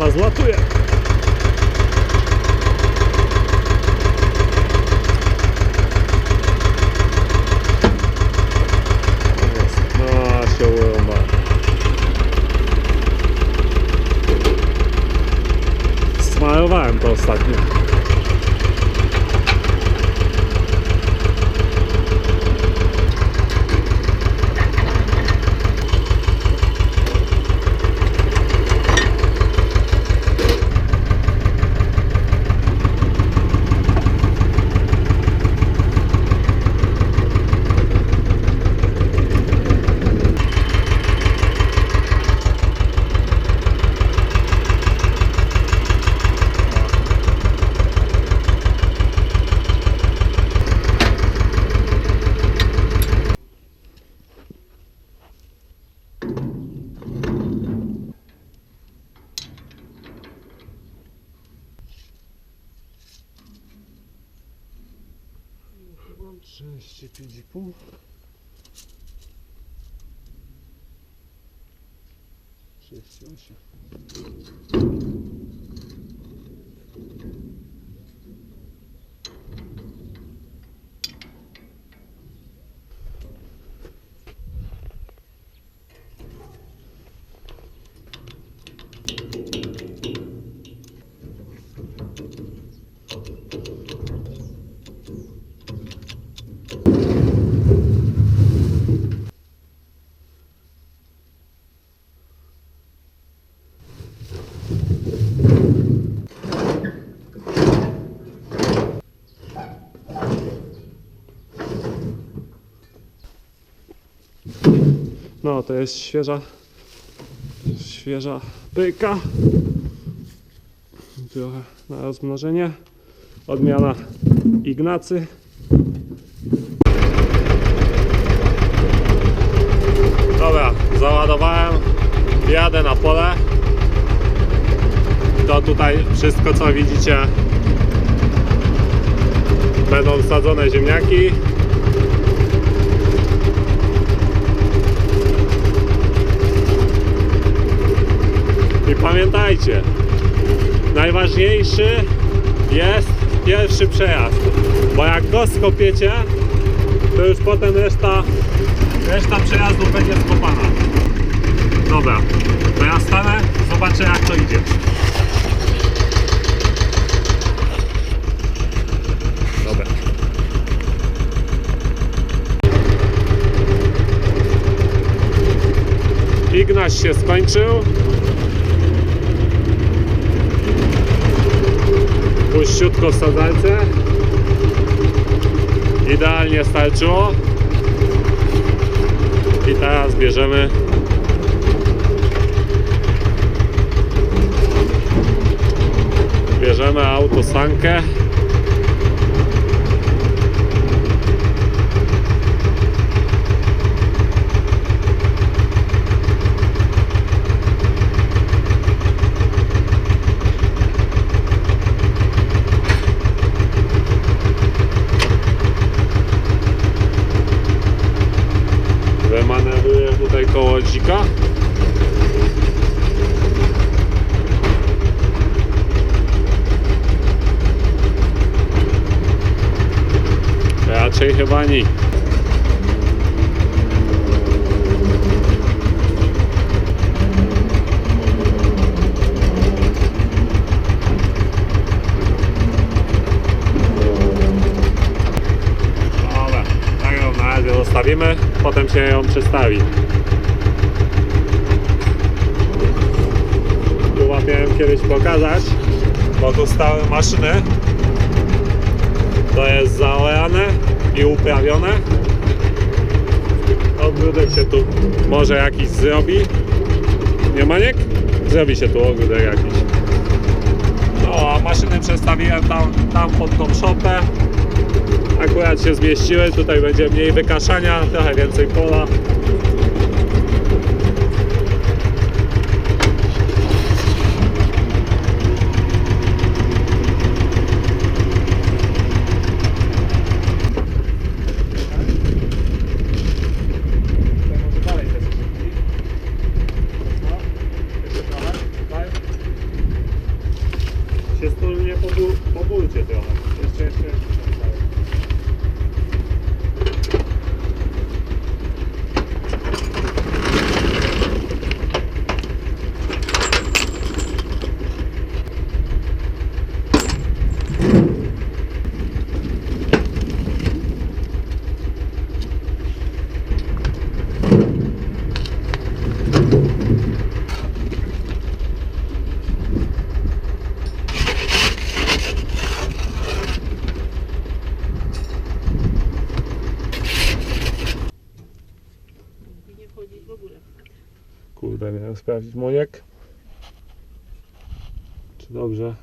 olej wolno z rozdzielacza zlatuje. Jest. No, się urąba. Smarowałem to c'était du pot. C'est ça? No, to jest świeża, świeża pyka. Trochę na rozmnożenie. Odmiana Ignacy. Dobra, załadowałem. Jadę na pole. To tutaj wszystko co widzicie będą sadzone ziemniaki. I pamiętajcie, najważniejszy jest pierwszy przejazd, bo jak go skopiecie, to już potem reszta, reszta przejazdów będzie skopana. Dobra, to ja stanę, zobaczę jak to idzie. Dobra. Ignaś się skończył. Puściutko w sadzalce. Idealnie starczyło. I teraz bierzemy bierzemy autosankę wymanewruję tutaj koło dzika raczej chyba nie tak zostawimy, potem się ją przestawi. Tu wam miałem kiedyś pokazać, bo tu stały maszyny. To jest zaorane i uprawione. Ogródek się tu może jakiś zrobi. Nie maniek? Zrobi się tu ogródek jakiś. No a maszyny przestawiłem tam, tam pod tą szopę akurat się zmieściły, tutaj będzie mniej wykaszania, trochę więcej pola. যেতে হবে Kurde, miałem sprawdzić Moniek. Czy dobrze?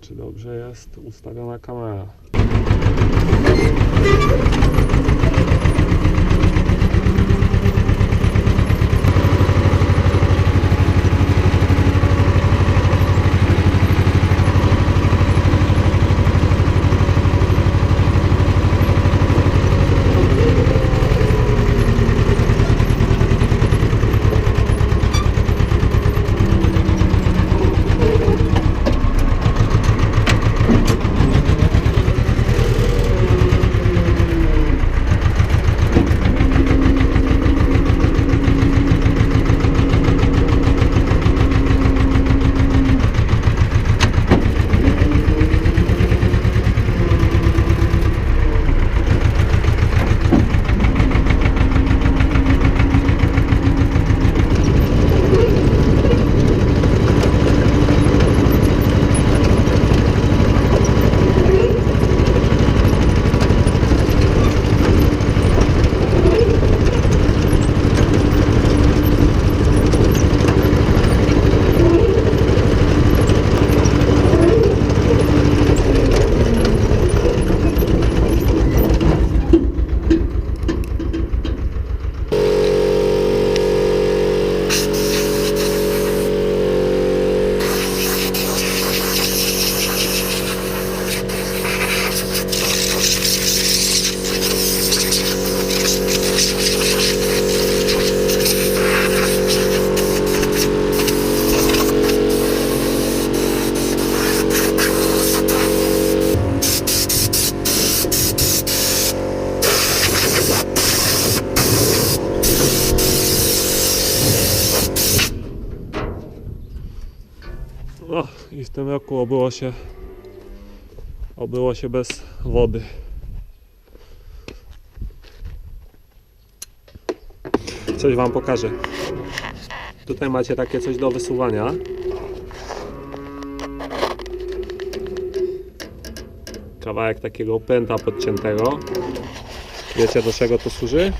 Czy dobrze jest ustawiona kamera? I w tym roku obyło się obyło się bez wody. Coś wam pokażę. Tutaj macie takie coś do wysuwania. Kawałek takiego pęta podciętego. Wiecie do czego to służy?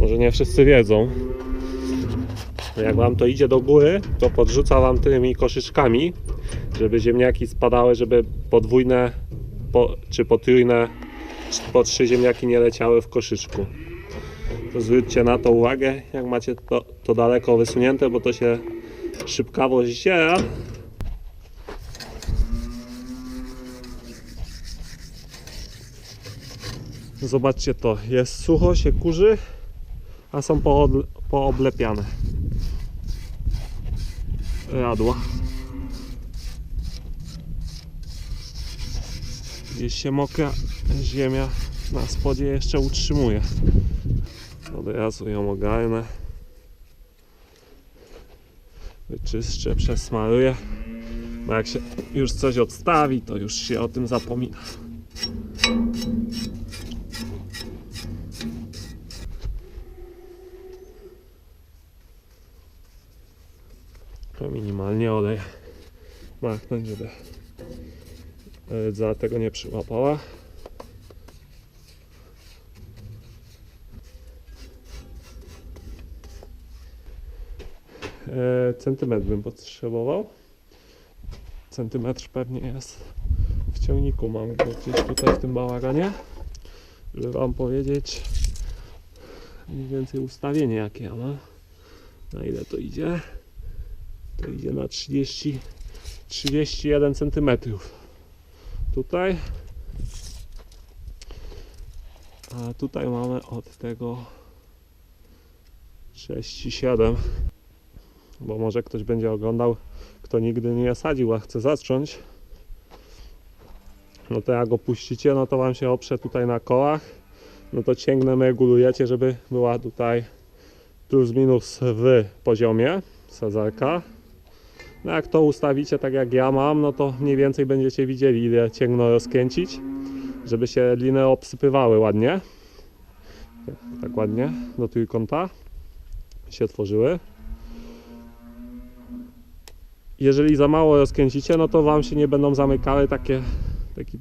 Może nie wszyscy wiedzą. Jak wam to idzie do góry, to podrzuca wam tymi koszyczkami, żeby ziemniaki spadały, żeby podwójne po, czy potrójne, po trzy ziemniaki nie leciały w koszyczku. To zwróćcie na to uwagę, jak macie to, to daleko wysunięte, bo to się szybkawo zdziera. Zobaczcie to, jest sucho, się kurzy, a są pooblepiane radła. Gdzieś się mokra ziemia na spodzie jeszcze utrzymuje. Od razu ją ogarnę. Wyczyszczę, przesmaruję. Bo jak się już coś odstawi, to już się o tym zapomina. Machnąć, żeby rdza tego nie przyłapała. E, centymetr bym potrzebował. Centymetr pewnie jest w ciągniku. Mamy go gdzieś tutaj w tym bałaganie. Żeby Wam powiedzieć mniej więcej ustawienie jakie ja mam. Na ile to idzie? To idzie na 30, 31 cm. Tutaj. A tutaj mamy od tego 6 i 7. Bo może ktoś będzie oglądał, kto nigdy nie sadził, a chce zacząć. No to jak go puścicie, no to wam się oprze tutaj na kołach. No to cięgnem regulujecie, żeby była tutaj plus minus w poziomie sadzarka. No jak to ustawicie tak jak ja mam, no to mniej więcej będziecie widzieli ile cięgno rozkręcić, żeby się liny obsypywały ładnie. Tak ładnie do trójkąta się tworzyły. Jeżeli za mało rozkręcicie, no to Wam się nie będą zamykały takie, taki,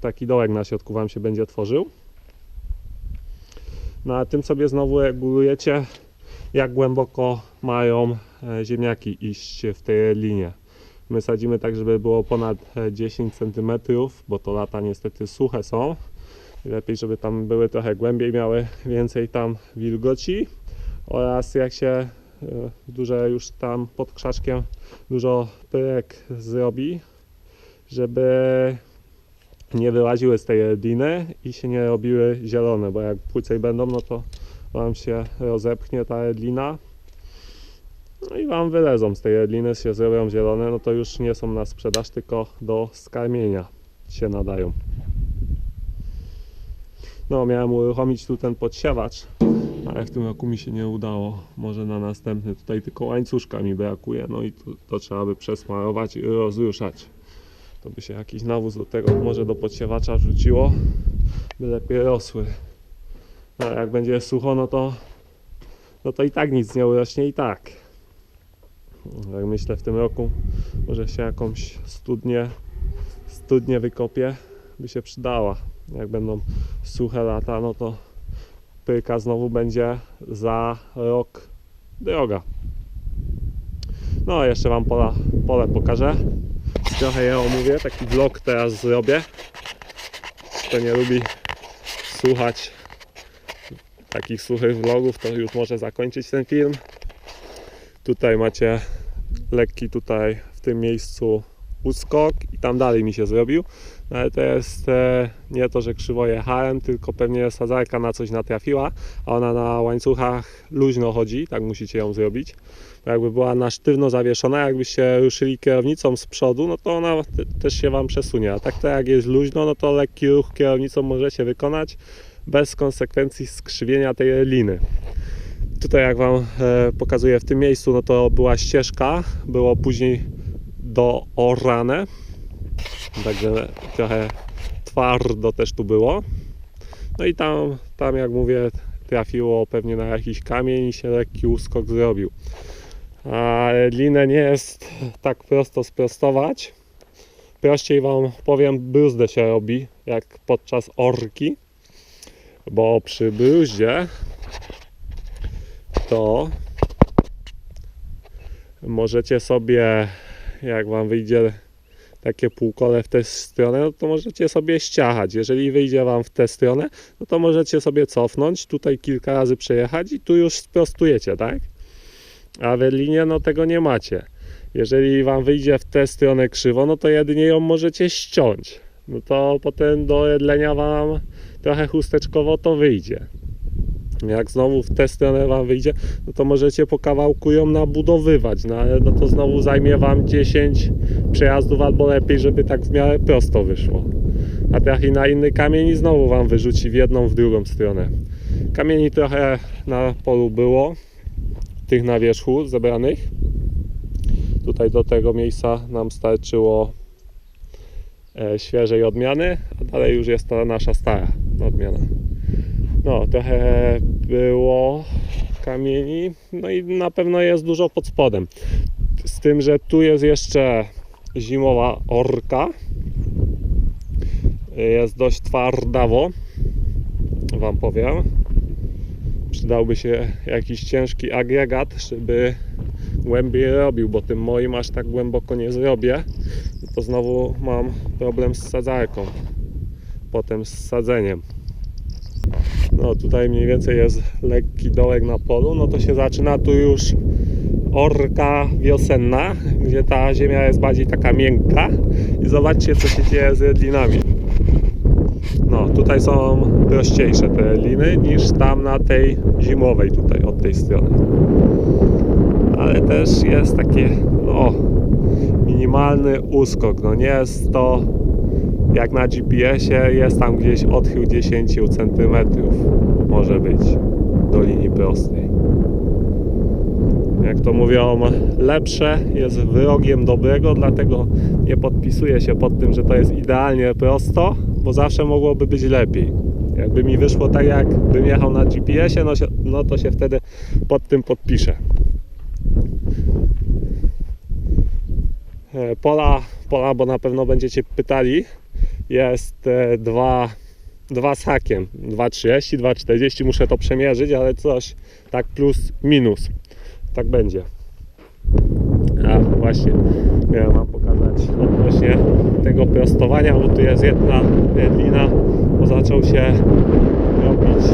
taki dołek na środku Wam się będzie tworzył. No a tym sobie znowu regulujecie, jak głęboko mają ziemniaki iść w tej linie. My sadzimy tak, żeby było ponad e, 10 cm, bo to lata niestety suche są. Lepiej, żeby tam były trochę głębiej, miały więcej tam wilgoci. Oraz jak się e, duże już tam pod krzaczkiem dużo pyrek zrobi, żeby nie wyłaziły z tej liny i się nie robiły zielone, bo jak płycej będą, no to Wam się rozepchnie ta lina no i Wam wylezą z tej liny, się zrobią zielone, no to już nie są na sprzedaż, tylko do skarmienia się nadają. No, miałem uruchomić tu ten podsiewacz, ale w tym roku mi się nie udało. Może na następny. Tutaj tylko łańcuszka mi brakuje, no i to, to trzeba by przesmarować i rozruszać. To by się jakiś nawóz do tego może do podsiewacza wrzuciło, by lepiej rosły. No, jak będzie sucho, no to, no to i tak nic nie urośnie i tak. Jak myślę w tym roku, może się jakąś studnię, studnię wykopie, by się przydała. Jak będą suche lata, no to pyka znowu będzie za rok droga. No, jeszcze Wam pola, pole pokażę. Trochę je omówię, taki vlog teraz zrobię. Kto nie lubi słuchać takich suchych vlogów, to już może zakończyć ten film. Tutaj macie lekki tutaj w tym miejscu uskok i tam dalej mi się zrobił. No ale to jest e, nie to, że krzywo jechałem, tylko pewnie sadzarka na coś natrafiła, a ona na łańcuchach luźno chodzi, tak musicie ją zrobić. Bo jakby była na sztywno zawieszona, jakbyście ruszyli kierownicą z przodu, no to ona te, też się Wam przesunie. A tak to jak jest luźno, no to lekki ruch kierownicą możecie wykonać bez konsekwencji skrzywienia tej liny. Tutaj jak Wam e, pokazuję w tym miejscu, no to była ścieżka, było później do orane, także trochę twardo też tu było. No i tam, tam jak mówię, trafiło pewnie na jakiś kamień i się lekki uskok zrobił. A linę nie jest tak prosto sprostować. Prościej Wam powiem, bruzdę się robi, jak podczas orki, bo przy bruździe to możecie sobie, jak Wam wyjdzie takie półkole w tę stronę, no to możecie sobie ściachać. Jeżeli wyjdzie Wam w tę stronę, no to możecie sobie cofnąć, tutaj kilka razy przejechać i tu już sprostujecie, tak? A w linie no tego nie macie. Jeżeli Wam wyjdzie w tę stronę krzywo, no to jedynie ją możecie ściąć. No to potem do jedlenia Wam trochę chusteczkowo to wyjdzie. Jak znowu w tę stronę Wam wyjdzie, no to możecie po kawałku ją nabudowywać, no ale no to znowu zajmie Wam 10 przejazdów albo lepiej, żeby tak w miarę prosto wyszło. A trafi na inny kamień i znowu Wam wyrzuci w jedną, w drugą stronę. Kamieni trochę na polu było, tych na wierzchu zebranych. Tutaj do tego miejsca nam starczyło e, świeżej odmiany, a dalej już jest ta nasza stara odmiana. No, trochę było kamieni, no i na pewno jest dużo pod spodem. Z tym, że tu jest jeszcze zimowa orka. Jest dość twardawo, Wam powiem. Przydałby się jakiś ciężki agregat, żeby głębiej robił, bo tym moim aż tak głęboko nie zrobię. To znowu mam problem z sadzarką, potem z sadzeniem. No tutaj mniej więcej jest lekki dołek na polu, no to się zaczyna tu już orka wiosenna, gdzie ta ziemia jest bardziej taka miękka i zobaczcie co się dzieje z redlinami. No tutaj są prościejsze te liny niż tam na tej zimowej tutaj od tej strony. Ale też jest takie no minimalny uskok, no nie jest to jak na GPS-ie jest tam gdzieś odchył 10 cm może być do linii prostej. Jak to mówią, lepsze jest wyrogiem dobrego, dlatego nie podpisuję się pod tym, że to jest idealnie prosto, bo zawsze mogłoby być lepiej. Jakby mi wyszło tak, jakbym jechał na GPS-ie, no, no to się wtedy pod tym podpiszę. E, Pola, pola, bo na pewno będziecie pytali, jest e, dwa 2 z hakiem. 2,30, 2,40 muszę to przemierzyć, ale coś tak plus minus. Tak będzie. A właśnie, miałem wam pokazać odnośnie tego prostowania, bo tu jest jedna jedlina, bo zaczął się robić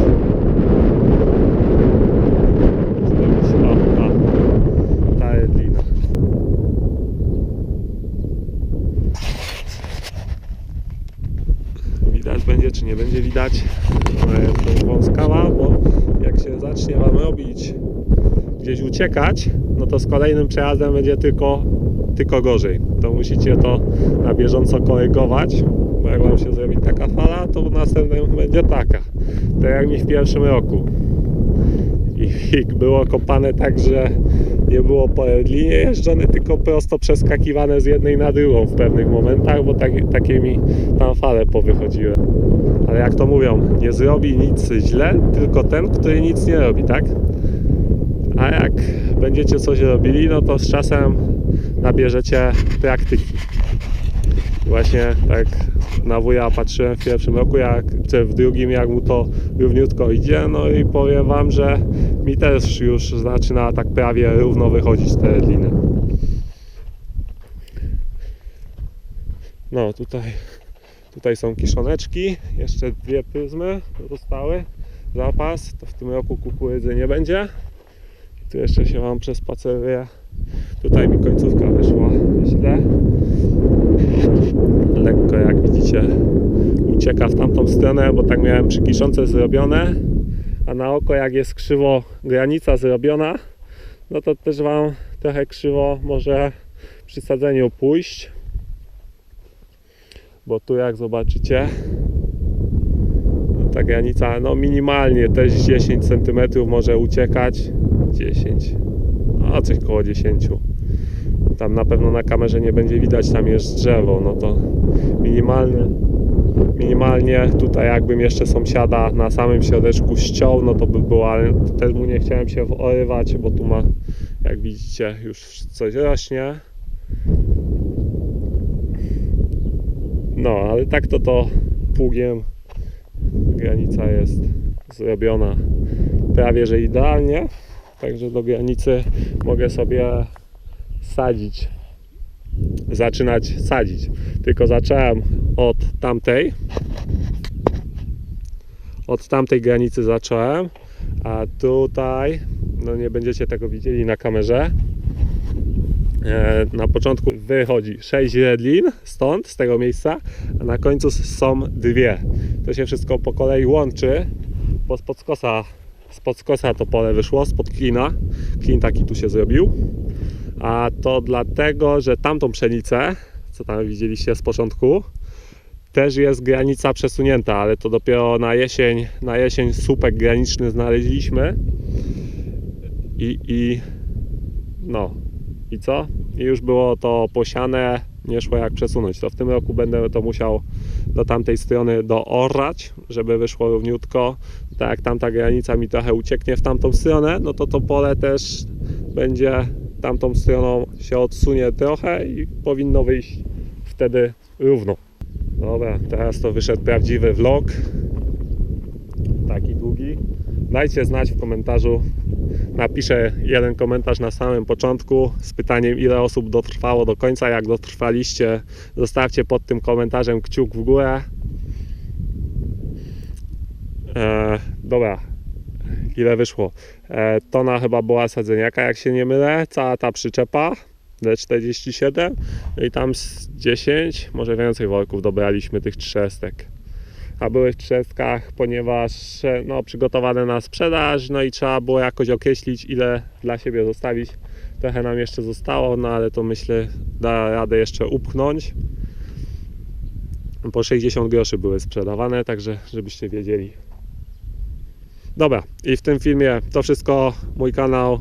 zrobić, o, ta, ta jedlina. Widać będzie, czy nie będzie widać. Ona jest dość wąskała, bo jak się zacznie Wam robić gdzieś uciekać, no to z kolejnym przejazdem będzie tylko, tylko gorzej. To musicie to na bieżąco korygować, bo jak Wam się zrobi taka fala, to w następnym będzie taka. Tak jak mi w pierwszym roku. I, i było kopane tak, że nie było po linie jeżdżone, tylko prosto przeskakiwane z jednej na drugą w pewnych momentach, bo tak, takie mi tam fale powychodziły. Ale jak to mówią, nie zrobi nic źle, tylko ten, który nic nie robi, tak? A jak będziecie coś robili, no to z czasem nabierzecie praktyki. Właśnie tak na wuja patrzyłem w pierwszym roku, jak, czy w drugim, jak mu to równiutko idzie, no i powiem wam, że mi też już zaczyna tak prawie równo wychodzić te liny. No tutaj, tutaj są kiszoneczki, jeszcze dwie pryzmy zostały, zapas, to w tym roku kukurydzy nie będzie. Tu jeszcze się wam przespaceruję. Tutaj mi końcówka wyszła źle. Lekko jak widzicie ucieka w tamtą stronę, bo tak miałem przy kiszonce zrobione. A na oko jak jest krzywo granica zrobiona, no to też wam trochę krzywo może przy sadzeniu pójść. Bo tu jak zobaczycie no ta granica no minimalnie też 10 cm może uciekać 10 a coś koło 10 tam na pewno na kamerze nie będzie widać tam jest drzewo no to minimalny minimalnie tutaj jakbym jeszcze sąsiada na samym środeczku ściął no to by było ale też mu nie chciałem się orywać bo tu ma jak widzicie już coś rośnie. No ale tak to to pługiem granica jest zrobiona. Prawie że idealnie Także do granicy mogę sobie sadzić, zaczynać sadzić. Tylko zacząłem od tamtej, od tamtej granicy zacząłem, a tutaj, no nie będziecie tego widzieli na kamerze, e, na początku wychodzi 6 redlin stąd, z tego miejsca, a na końcu są dwie. To się wszystko po kolei łączy, bo spod skosa spod skosa to pole wyszło, spod klina. Klin taki tu się zrobił. A to dlatego, że tamtą pszenicę, co tam widzieliście z początku, też jest granica przesunięta, ale to dopiero na jesień, na jesień słupek graniczny znaleźliśmy. I, i no, i co? I już było to posiane, nie szło jak przesunąć. To w tym roku będę to musiał do tamtej strony doorać, żeby wyszło równiutko. Tak jak tamta granica mi trochę ucieknie w tamtą stronę, no to to pole też będzie tamtą stroną się odsunie trochę i powinno wyjść wtedy równo. Dobra, teraz to wyszedł prawdziwy vlog. Taki długi. Dajcie znać w komentarzu. Napiszę jeden komentarz na samym początku z pytaniem, ile osób dotrwało do końca. Jak dotrwaliście, zostawcie pod tym komentarzem kciuk w górę. E, dobra, ile wyszło? E, tona chyba była sadzeniaka, jak się nie mylę. Cała ta przyczepa D47 no i tam z 10, może więcej worków dobraliśmy tych trzestek. A były w trzestkach, ponieważ e, no, przygotowane na sprzedaż, no i trzeba było jakoś określić, ile dla siebie zostawić. Trochę nam jeszcze zostało, no ale to myślę da radę jeszcze upchnąć. Po 60 groszy były sprzedawane, także żebyście wiedzieli. Dobra, i w tym filmie to wszystko. Mój kanał,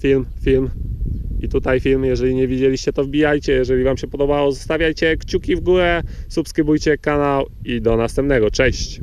film, film i tutaj film. Jeżeli nie widzieliście, to wbijajcie. Jeżeli Wam się podobało, zostawiajcie kciuki w górę, subskrybujcie kanał i do następnego. Cześć!